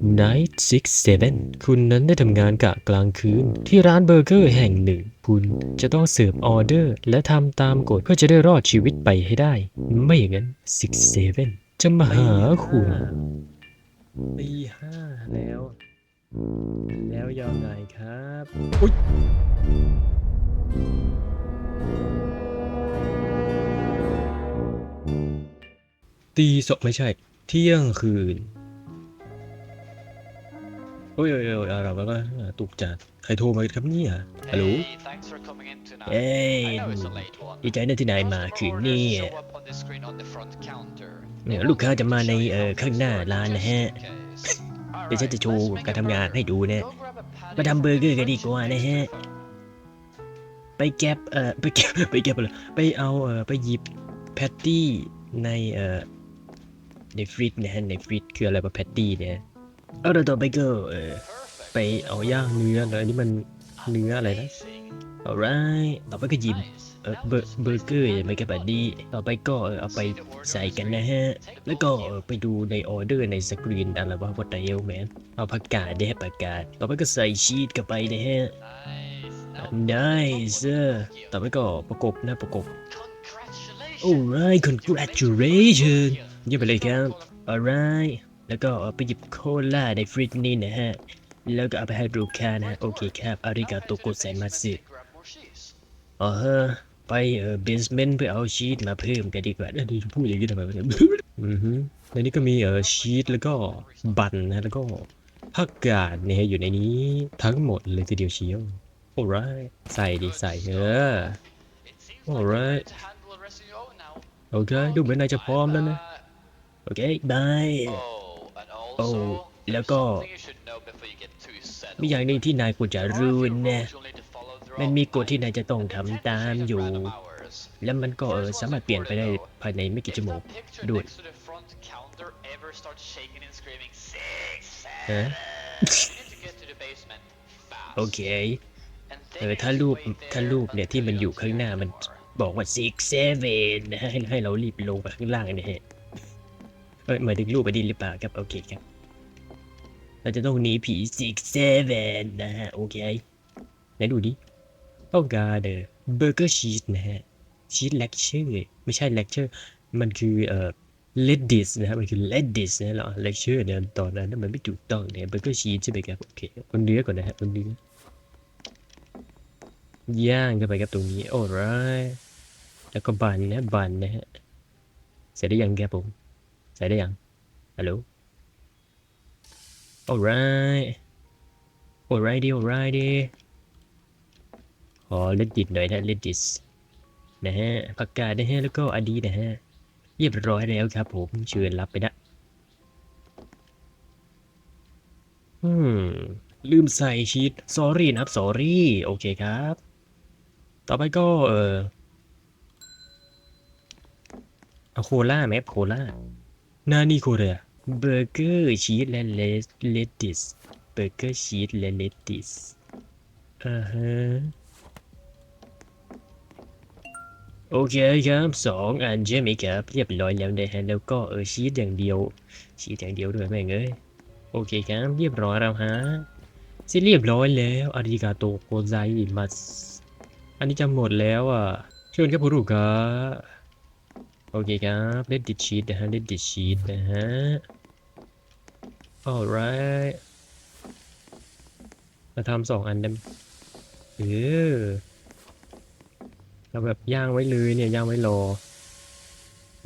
Night 67 คุณนั้นได้ทำงานกะกลางคืน ที่ร้านเบอร์เกอร์แห่งหนึ่ง คุณจะต้องเสิร์ฟออเดอร์ และทำตามกฎเพื่อจะได้รอดชีวิตไปให้ได้ ไม่อย่างนั้น 67 จะมาหาคุณตีห้าแล้ว แล้วยังไงครับอุ๊ยตีสองไม่ใช่ เที่ยงคืนโอ้ยโอ้ยโอ้ยเราแล้วก็ตุกจัดใครโทรมาครับเนี่ยฮัลโหล Hey, thanks for coming in tonight. เอ้ย I know it's a late one. ดีใจนะที่นายมาคืน orders นี้ show up on the screen on the front counter. เนี่ยลูกค้าจะมาในเอ่อข้างหน้าร้านนะฮะ Just in case. เดี๋ยวฉันจะโชว์ Alright, let's การทำงานให้ดู burger. นะ Go grab a patty มาทำเบอร์เกอร์กันดีกว่านะฮะ ไปแก็บเอ่อไปเก็บไปเก็บอะไรไปเอาเอ่อไปหยิบแพตตี้ในเอ่อในฟริตนะฮะในฟริตคืออะไรวะแพตตี้เนี่ย เอาเราต่อไปก็เอ่อ Perfect. ไปเอาย่างเนื้อเลยอันนี้มันเนื้ออะไรนะ alright ต่อไปก็หยิบเออเบอร์เบอร์เกอร์ไม่กับแบบนี้ต่อไปก็เออเอาไปใส่กันนะฮะ แล้วก็เออไปดูในออเดอร์ในสกรีนอะไรว่า what the hell man เอาผักกาดเนี่ยผักกาดต่อไปก็ใส่ชีสเข้าไปนะฮะ Nice. ต่อไปก็ประกบนะประกบ alright congratulations เยี่ยมไปเลยครับ alright แล้วก็เอาไปหยิบโคลาในฟริตนี่นะฮะ แล้วก็เอาไปให้ลูกค้านะฮะ โอเคครับ อาริกาโตโกไซมัส Grab more cheese. อ๋อฮะไปเอ่อเบสเมนต์เพื่อเอาชีสมาเพิ่มกันดีกว่าเดี๋ยวพูดอย่างนี้ทำไมวะเนี่ยอือฮึในนี้ก็มีเอ่อชีสแล้วก็บันนะแล้วก็ผักกาดเนี่ยอยู่ในนี้ทั้งหมดเลยทีเดียวเชียว alright ใส่ดิใส่เออ It seems like Alright. you're ready to handle the rest of your own now. โอเคดูเหมือนนายจะพร้อมแล้วนะ Uh, โอเคบาย โอ้แล้วก็มีอย่างหนึ่งที่นายควรจะรู้นะมันมีกฎที่นายจะต้องทำตามอยู่ และมันก็เออสามารถเปลี่ยนไปได้ภายในไม่กี่ชั่วโมงด้วยฮะโอเคเออถ้ารูปถ้ารูปเนี่ยที่มันอยู่ข้างหน้ามันบอกว่า six seven ให้ให้เรารีบลงไปข้างล่างเนี่ยเออหมายถึงรูปไปดินหรือเปล่าครับ โอเคครับ เราจะต้องหนีผี six seven นะฮะ โอเคไหนดูดิต้องการเดอเบอร์เกอร์ชีสนะฮะชีสเลคเชอร์ไม่ใช่เลคเชอร์มันคือเอ่อ lettuce นะฮะมันคือ lettuce นะเราเลคเชอร์เนี่ยตอนนั้นนะมันไม่ถูกต้องเนี่ยเบอร์เกอร์ชีสใช่ไหมครับ โอเคเอาเนื้อก่อนนะฮะเอาเนื้อย่างเข้าไปครับตรงนี้ alright แล้วก็บันนะบันนะฮะใส่ได้ยังครับผม ใส่ได้ยังฮัลโหล alright alright ดี alright ดีขอเลดดิตหน่อยนะเลดดิสนะฮะผักกาดนะฮะ แล้วก็อดีนะฮะ เรียบร้อยแล้วครับผมเชิญรับไปนะอืม ลืมใส่ชีส sorry นะครับ sorry โอเคครับ ต่อไปก็เออเอาโคล่าไหมโคล่านานี่โคเรีย เบอร์เกอร์ชีสและเลสเลติสเบอร์เกอร์ชีสและเลติสอ่าฮะโอเคครับสองอันใช่ไหมครับเรียบร้อยแล้วนะฮะแล้วก็เออชีสอย่างเดียว ชีสอย่างเดียวด้วยแม่งเอ้ยโอเคครับเรียบร้อยแล้วฮะเสร็จเรียบร้อยแล้วอาริกาโตโกไซมัสอันนี้จะหมดแล้วอะเชิญครับผู้ลูกค้าโอเคครับเล่นดิชีตนะฮะเล่นดิชีตนะฮะ alright มาทำสองอันได้ไหมเออเราแบบย่างไว้เลยเนี่ยย่างไว้รอ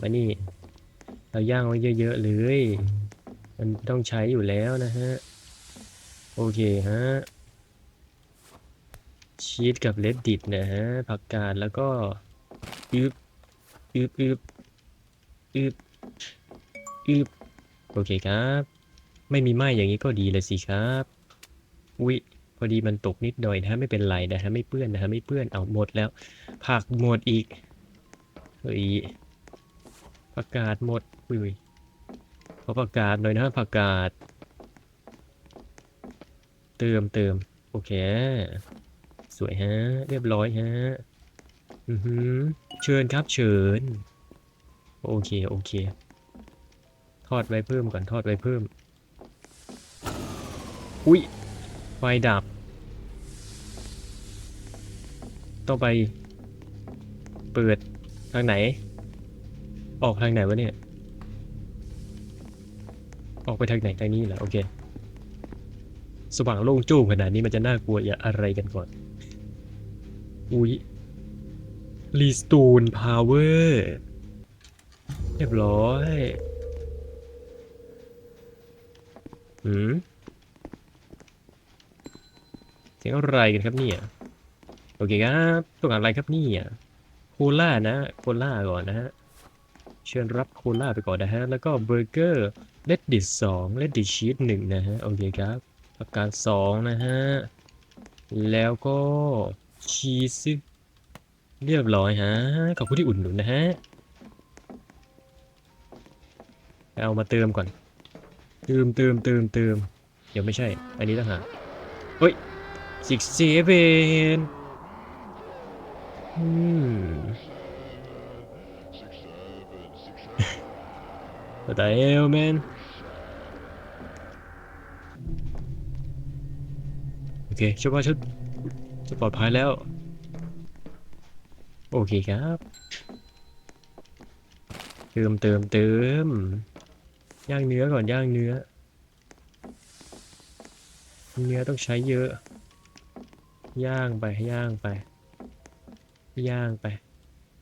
มานี่ เราย่างไว้เยอะ ๆ เลย มันต้องใช้อยู่แล้วนะฮะ โอเคฮะ ชีสกับเลดดิตนะฮะ ผักกาดแล้วก็อึบอึบอึบอึบอึบโอเคครับ ไม่มีไหม้อย่างนี้ก็ดีเลยสิครับอุ๊ยพอดีมันตกนิดหน่อยนะฮะไม่เป็นไรนะฮะไม่เปื้อนนะฮะไม่เปื้อนเอาหมดแล้ว ผักหมดอีกเฮ้ยผักกาดหมดอุ้ยขอผักกาดหน่อยนะผักกาด เติมเติมโอเค สวยฮะ เรียบร้อยฮะ อือหือ เชิญครับเชิญ โอเค โอเค ทอดไว้เพิ่มก่อนทอดไว้เพิ่ม อุ้ย ไฟดับ ต้องไป เปิดทางไหน ออกทางไหนวะเนี่ย ออกไปทางไหนทางนี้เหรอโอเค สว่างโล่งจ้งขนาดนี้มันจะน่ากลัวอย่าอะไรกันก่อน อุ้ยรีสตูนพาวเวอร์เรียบร้อย หืม สียงอะไรกันครับเนี่ย โอเคครับต้องการอะไรครับเนี่ยโคล่านะโคล่าก่อนนะฮะ เชิญรับโคล่าไปก่อนนะฮะ แล้วก็เบอร์เกอร์เลดดิสสองเลดดิชีสหนึ่งนะฮะ โอเคครับประกาศสองนะฮะ แล้วก็ชีสเรียบร้อยฮะ ขอบคุณที่อุ่นหนุนนะฮะ เอามาเติมก่อน เติมเติมเติมเติมเดี๋ยวไม่ใช่ อันนี้ต่างหากเฮ้ย สิกเซเวนอืม What the hell man โอเคเชื่อว่าฉันจะปลอดภัยแล้ว โอเคครับ เติมเติมเติมย่างเนื้อก่อนย่างเนื้อ เนื้อต้องใช้เยอะ ย่างไปย่างไป ย่างไป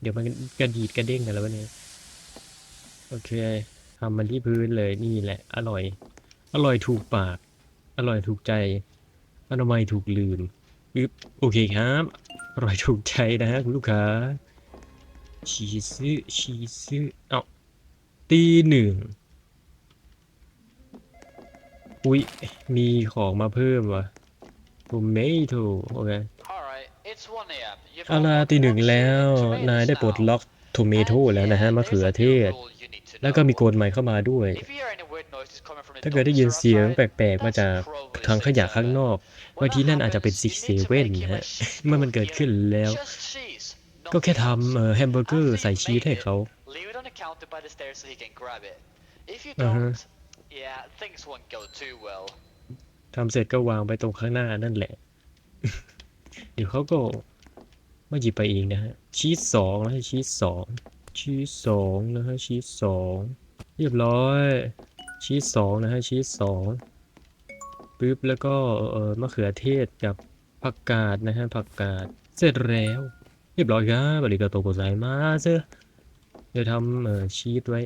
เดี๋ยวมันกระดีดกระเด้งกันแล้ววะเนี่ยโอเคทำมันที่พื้นเลยนี่แหละ อร่อย อร่อยถูกปาก อร่อยถูกใจอนามัยถูกลืมอึ๊บโอเคครับ อร่อยถูกใจนะฮะคุณลูกค้าชีสชีซื้อเอ้าตีหนึ่งอุ๊ยมีของมาเพิ่มวะ tomato โอเค Alright, it's 1 a.m. You've เอาล่ะ unlocked ตีหนึ่ง one แล้ว series of นายได้ปลด tomatoes ล็อก now. โทเมโต And แล้วนะฮะ yeah, มะเขือ there's a เท new ศ rule you need to แล้วก็มี know. โกนใหม่เข้ามาด้วย If you hear any weird noises coming from the ถ้าเกิดได้ยิน dumpster เสียง outside, แปลกๆ มา that's จาก probably ถังขยะข้างนอก When บางที that นั่นอาจจะเป็น happens, ซิก you เซ need to เว่น make him นะ a ฮะ sheet เมื่อมันเกิด of ขึ้นแล้ว just cheese, ก็แค่ nothing ทำ else. เอ่อแฮมเบอร์เกอร์ After ใส่ you've ชีส made ให้ it, เขา leave it on the counter by the stairs so he can grab it. If you อือฮะ ทำเสร็จก็วางไปตรงข้างหน้านั่นแหละ เดี๋ยวเขาก็มาหยิบไปเองนะฮะ ชีสสองนะฮะชีสสองชีสสองนะฮะชีสสองเรียบร้อย ชีสสองนะฮะชีสสองปึ๊บแล้วก็เออมะเขือเทศกับผักกาดนะฮะผักกาดเสร็จแล้ว เรียบร้อยครับบริการโตโกไซมาเซเดี๋ยวทำเออชีสไว้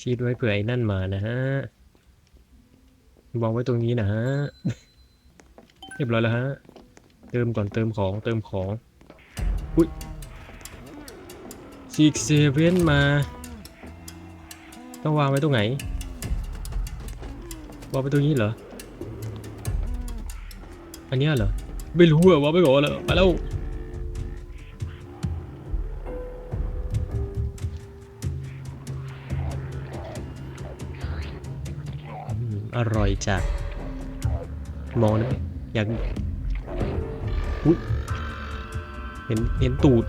ชีสไว้เผื่อไอ้นั่นมานะฮะ วางไว้ตรงนี้นะฮะเรียบร้อยแล้วฮะ เติมก่อนเติมของเติมของ อุ้ยซีกเซเว่นมา ต้องวางไว้ตรงไหน วางไว้ตรงนี้เหรอ อันนี้เหรอ ไม่รู้อะวางไปก่อนแล้วไปแล้ว อร่อยจัดมองนะอยากอุ๊ยเห็นเห็นตูด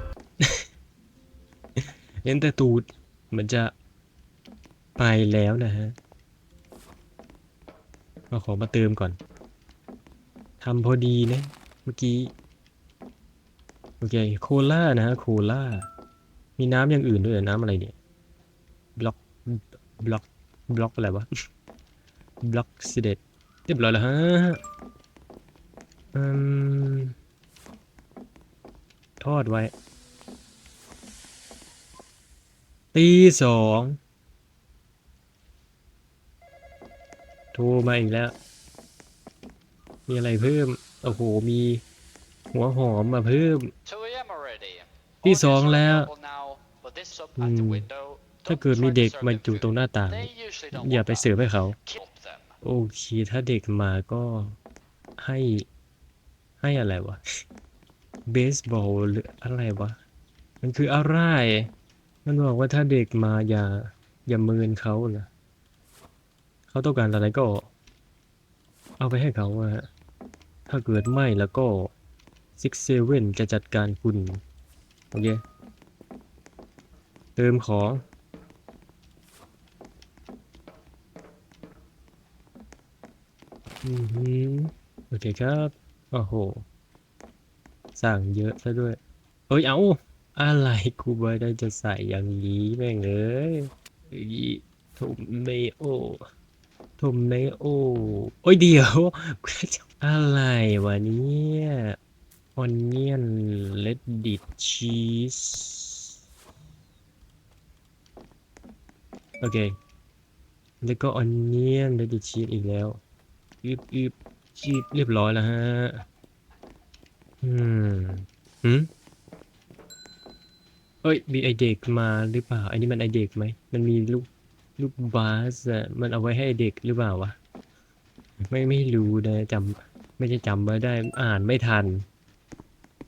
เห็นแต่ตูดเหมือนจะไปแล้วนะฮะมาขอมาเติมก่อนทำพอดีนะ เมื่อกี้ โอเค โคล่านะฮะ โคล่า มีน้ำอย่างอื่นด้วยน้ำอะไรเนี่ย บล็อก บล็อก บล็อกอะไรวะ บล็อกสเด็ดเรียบร้อยแล้วฮะอืมทอดไว้ ตีสองโทรมาอีกแล้ว มีอะไรเพิ่ม โอ้โห มีหัวหอมมาเพิ่ม ที่สองแล้ว ถ้าเกิดมีเด็กมาอยู่ตรงหน้าต่าง อย่าไปเสิร์ฟให้เขา โอเค ถ้าเด็กมาก็ให้ ให้อะไรวะ เบสบอลหรืออะไรวะ มันคืออะไร มันบอกว่าถ้าเด็กมาอย่า อย่าเมินเขานะเขาต้องการอะไรก็ เอาไปให้เขาอะฮะถ้าเกิดไม่แล้วก็ซิกเซเว่นจะจัดการคุณ โอเค เติมของ อือหือโอเคครับ โอ้โห สั่งเยอะซะด้วย เอ้ย เอาอะไรกูไม่ได้จะใส่อย่างนี้แม่งเอ้ยอีโทเมโอโทเมโอ โอ้ยเดี๋ยว อะไรวะเนี่ยออนเนียนเลดดิตชีสโอเค แล้วก็ออนเนียนเลดดิตชีสอีกแล้ว อึบอึบชีสเรียบร้อยแล้วฮะ อืมหืมเอ้ย มีไอเด็กมาหรือเปล่า อันนี้มันไอเด็กไหม มันมีลูกลูกบาสอะมันเอาไว้ให้เด็กหรือเปล่าวะ ไม่ไม่รู้นะจำไม่ใช่จำไม่ได้อ่านไม่ทัน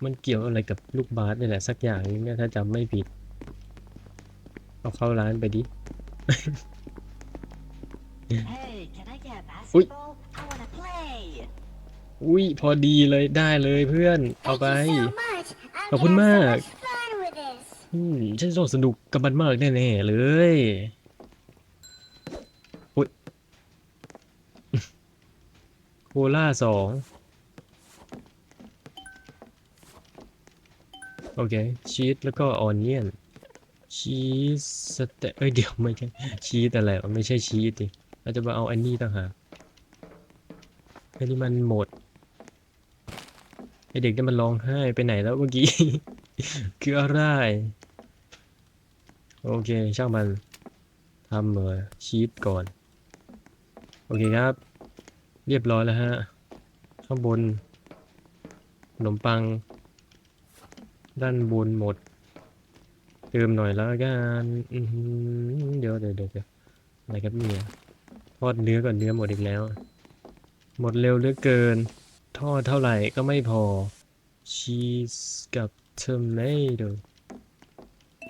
มันเกี่ยวอะไรกับลูกบาสนี่แหละสักอย่างนึงนะถ้าจำไม่ผิด เอาเข้าร้านไปดิ Hey, can อุ้ยพอดีเลยได้เลยเพื่อน เอาไป Thank you so much. I'm Khổ gonna quá have so mà. much fun with this. อืมฉันต้องสนุกกับมันมากแน่ๆเลยอุ้ยโคล่าสองโอเคชีสแล้วก็ออนเนียนชีสสเตเอ้ยเดี๋ยวไม่ใช่ชีสอะไรวะไม่ใช่ชีสดิเราจะมาเอาอันนี้ต่างหากอันนี้มันหมด ไอเด็กนี่มันร้องไห้ไปไหนแล้วเมื่อกี้ คืออะไร โอเค ช่างมันทำเออชีสก่อน โอเคครับ เรียบร้อยแล้วฮะ ข้างบน ขนมปัง ด้านบนหมด เติมหน่อยแล้วกันอือหือเดี๋ยวเดี๋ยวเดี๋ยวเดี๋ยวอะไรครับเนี่ยทอดเนื้อก่อนเนื้อหมดอีกแล้ว หมดเร็วเหลือเกิน ทอดเท่าไหร่ก็ไม่พอ ชีสกับเทอร์เมโด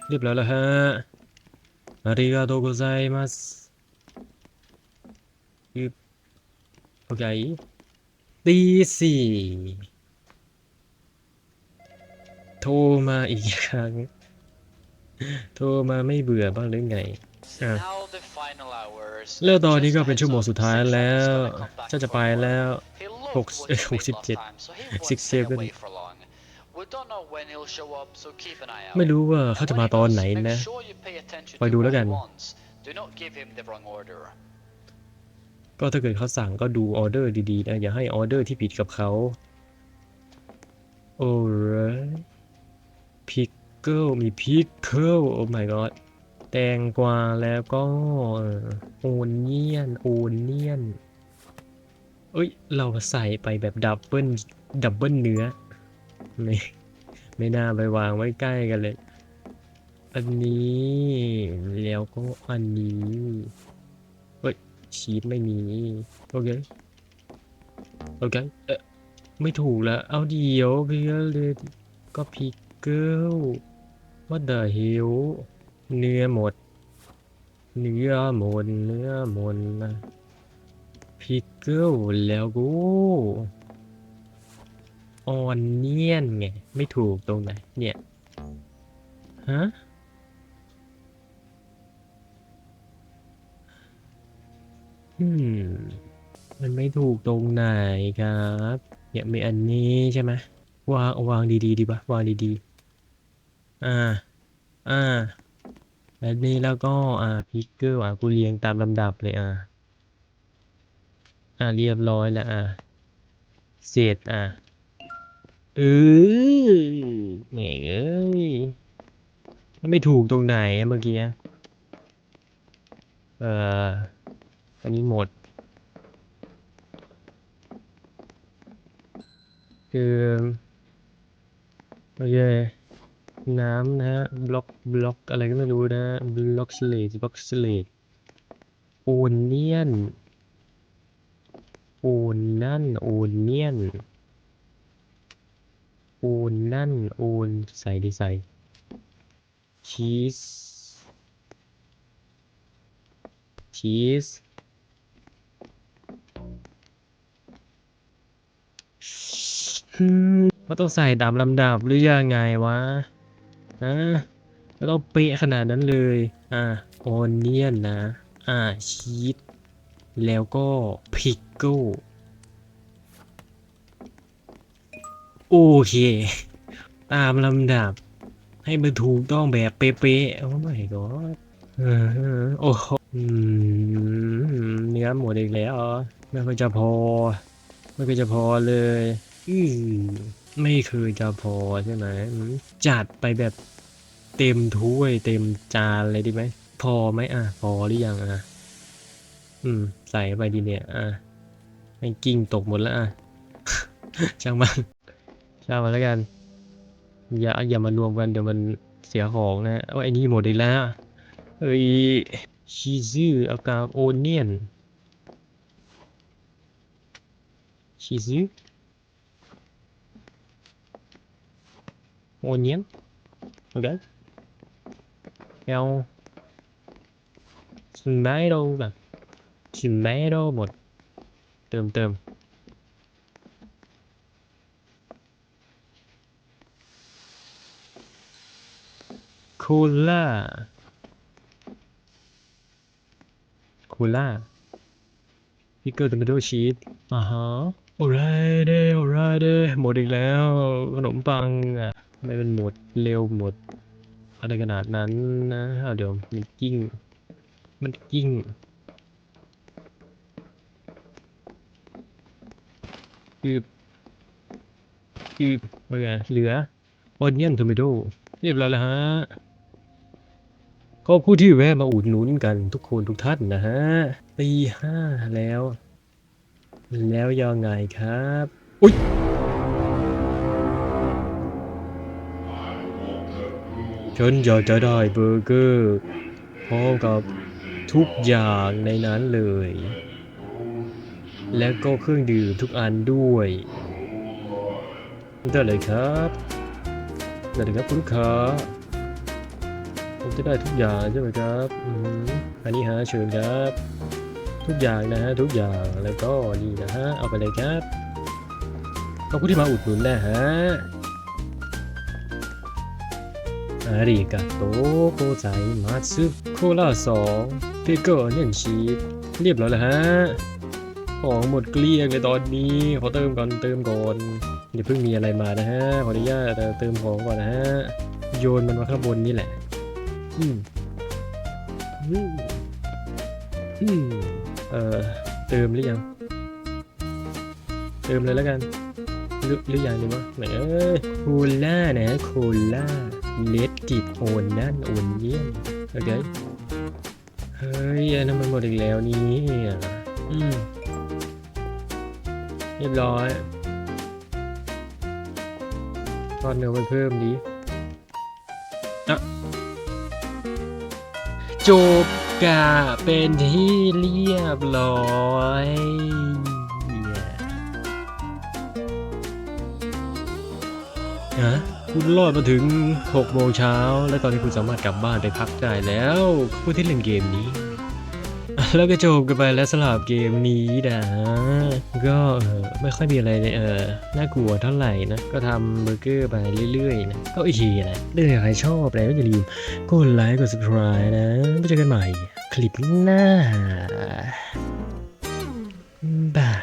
เรียบร้อยแล้วฮะอาริกาโตโกไซมัสอึบโอเคตีสี่โทรมาอีกครั้ง โทรมาไม่เบื่อบ้างหรือไง So Ah. now the final hours. แล้วตอนนี้ก็เป็นชั่วโมงสุดท้ายแล้วจะจะไปแล้ว หก what เอ้ย he หก made สิบ last เจ็ด time, so he won't six stay seven away for long. We don't know when he'll show up, so keep an eye out. ไม่รู้ว่าเขา And จะ when มา he ตอน does, ไหน make นะ sure you pay attention คอย to ดู what แล้วกัน he wants. Do not give him the wrong order. ก็ถ้าเกิดเขาสั่งก็ดูออเดอร์ดีๆนะ อย่าให้ออเดอร์ที่ผิดกับเขา โอ้ยพิกเกิลมีพิกเกิลโอ้ my god แตงกวาแล้วก็โอนเนียน โอนเนียน เอ้ย เราใส่ไปแบบดับเบิลดับเบิลเนื้อ ไม่ไม่น่าไปวางไว้ใกล้กันเลย อันนี้แล้วก็อันนี้เฮ้ยชีสไม่มี โอเค โอเค เอ๊ะไม่ถูกแล้ว เอาเดียวเพื่อเลยก็พิกเกิลว่าเดอะฮิลเนื้อหมด เนื้อหมดเนื้อหมดนะ พิกเกิลแล้วกูออนเนียนไง ไม่ถูกตรงไหนเนี่ย ฮะ อืม มันไม่ถูกตรงไหนครับ เนี่ยมีอันนี้ใช่ไหมวางวางดีๆดีปะวางดีๆอ่า อ่าแบบนี้แล้วก็อ่าพิกเกอร์อะกูเรียงตามลำดับเลยอ่า อ่าเรียบร้อยแล้วอ่าเสร็จอ่าเออแหม่เอ้ยมันไม่ถูกตรงไหนเมื่อกี้อะเอ่ออันนี้หมด คือโอเคน้ำนะฮะบล็อกบล็อกอะไรก็ไม่รู้นะบล็อกสเลดบล็อกสเลดโอนเนียน โอนนั่นโอนเนียนโอนนั่นโอนใส่ดีใส่ชีสชีสอืมมันต้องใส่ตามลำดับหรือยังไงวะฮะไม่ต้องเป๊ะขนาดนั้นเลย อ่าออนเนียนนะ อ่าชีส แล้วก็พิกกิลโอเค ตามลำดับ ให้มันถูกต้องแบบเป๊ะๆโอ้ไม่ก็โอ้โหเนื้อหมดอีกแล้วไม่ก็จะพอ ไม่ก็จะพอเลยอืมไม่คือจะพอใช่ไหมจัดไปแบบเต็มถ้วยเต็มจานเลยดีไหม พอไหมอะ พอหรือยังอะ อืม ใส่ไปดีเนี่ย อะให้กิ้งตกหมดแล้วอะ ช่างมันช่างมันแล้วกัน อย่าอย่ามารวมกันเดี๋ยวมันเสียของนะเอาไอ้นี่หมดอีกแล้วเอ้ยชีซึอากาโอเนียน คิมไนโดหมด เติมเติมคูล่าคูล่าพิกเกอร์ตอมโดชีสอ่าฮะโอไรเดโอไรเดหมดอีกแล้ว ขนมปังอะไม่เป็นหมดเร็วหมดอะไรขนาดนั้นนะเดี๋ยวมันกิ้ง มันกิ้ง คือคือเมื่อเหลือ onion tomato เรียบร้อยแล้วฮะก็ผู้ที่แวะมาอุดหนุนกันทุกคนทุกท่านนะฮะตีห้าแล้ว แล้วยังไงครับ อุ๊ยฉันอยากจะได้เบอร์เกอร์พร้อมกับทุกอย่างในนั้นเลย และก็เครื่องดื่มทุกอันด้วยได้เลยครับได้เลยครับคุณลูกค้าผมจะได้ทุกอย่างใช่ไหมครับอันนี้ฮะเชิญครับ ทุกอย่างนะฮะทุกอย่างแล้วก็นี่นะฮะเอาไปเลยครับขอบคุณที่มาอุดหนุนนะฮะอาริกาโตโกไซมาซึโคลาสองพิกเกอร์เนนชีเรียบร้อยแล้วฮะ ของหมดเกลี้ยงเลยตอนนี้ขอเติมก่อนเติมก่อนอย่าเพิ่งมีอะไรมานะฮะขออนุญาตเติมของก่อนนะฮะโยนมันมาข้างบนนี่แหละ อืมอืมอืมเอ่อเติมหรือยัง เติมเลยแล้วกันหรือหรือยังดีวะไหนเอ้ยโคล่านะโคล่าเลดกิดโอนนั่นโอนเยี่ยมโอเคเฮ้ยอันนั้นมันหมดอีกแล้วนี่อืม เรียบร้อยทอดเนื้อไปเพิ่มดีอะจบกะเป็นที่เรียบร้อยฮะคุณรอดมาถึง 6 โมงเช้า และตอนนี้คุณสามารถกลับบ้านไปพักได้แล้วผู้ที่เล่นเกมนี้ แล้วก็จบกันไปแล้วสำหรับเกมนี้นะก็ไม่ค่อยมีอะไรเลยเออน่ากลัวเท่าไหร่นะ ก็ทำเบอร์เกอร์ไปเรื่อยๆนะก็โอเคนะถ้าใครชอบอะไรก็อย่าลืมกดไลค์กด subscribe นะไปเจอกันใหม่ คลิปหน้าบาย